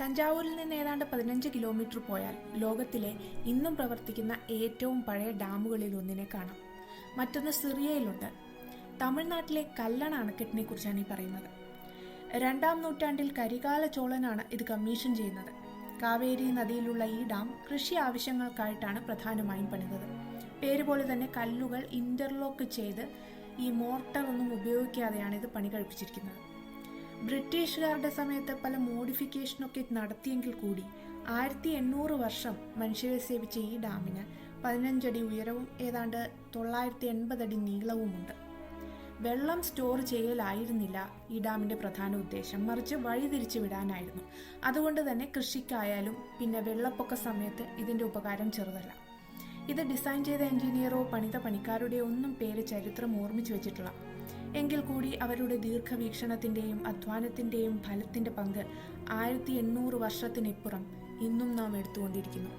തഞ്ചാവൂരിൽ നിന്ന് ഏതാണ്ട് പതിനഞ്ച് കിലോമീറ്റർ പോയാൽ ലോകത്തിലെ ഇന്നും പ്രവർത്തിക്കുന്ന ഏറ്റവും പഴയ ഡാമുകളിൽ ഒന്നിനെ കാണാം. മറ്റൊന്ന് സിറിയയിലുണ്ട്. തമിഴ്നാട്ടിലെ കല്ലണ അണക്കെട്ടിനെ കുറിച്ചാണ് ഈ പറയുന്നത്. രണ്ടാം നൂറ്റാണ്ടിൽ കരികാല ചോളനാണ് ഇത് കമ്മീഷൻ ചെയ്യുന്നത്. കാവേരി നദിയിലുള്ള ഈ ഡാം കൃഷി ആവശ്യങ്ങൾക്കായിട്ടാണ് പ്രധാനമായും പണിതത്. പേര് പോലെ തന്നെ കല്ലുകൾ ഇന്റർലോക്ക് ചെയ്ത് ഈ മോർട്ടർ ഒന്നും ഉപയോഗിക്കാതെയാണ് ഇത് പണി കഴിപ്പിച്ചിരിക്കുന്നത്. ബ്രിട്ടീഷുകാരുടെ സമയത്ത് പല മോഡിഫിക്കേഷനൊക്കെ നടത്തിയെങ്കിൽ കൂടി ആയിരത്തി എണ്ണൂറ് വർഷം മനുഷ്യരെ സേവിച്ച ഈ ഡാമിന് പതിനഞ്ചടി ഉയരവും ഏതാണ്ട് തൊള്ളായിരത്തി എൺപതടി നീളവുമുണ്ട്. വെള്ളം സ്റ്റോർ ചെയ്യലായിരുന്നില്ല ഈ ഡാമിന്റെ പ്രധാന ഉദ്ദേശം. മറിച്ച് വഴിതിരിച്ചു വിടാനായിരുന്നു. അതുകൊണ്ട് തന്നെ കൃഷിക്കായാലും പിന്നെ വെള്ളപ്പൊക്ക സമയത്ത് ഇതിന്റെ ഉപകാരം ചെറുതല്ല. ഇത് ഡിസൈൻ ചെയ്ത എഞ്ചിനീയറോ പണിത പണിക്കാരുടെയോ ഒന്നും പേര് ചരിത്രം ഓർമ്മിച്ചു വെച്ചിട്ടില്ല. എങ്കിൽ കൂടി അവരുടെ ദീർഘവീക്ഷണത്തിന്റെയും അധ്വാനത്തിന്റെയും ഫലത്തിന്റെ പങ്ക് ആയിരത്തി എണ്ണൂറ് വർഷത്തിനിപ്പുറം ഇന്നും നാം എടുത്തുകൊണ്ടിരിക്കുന്നു.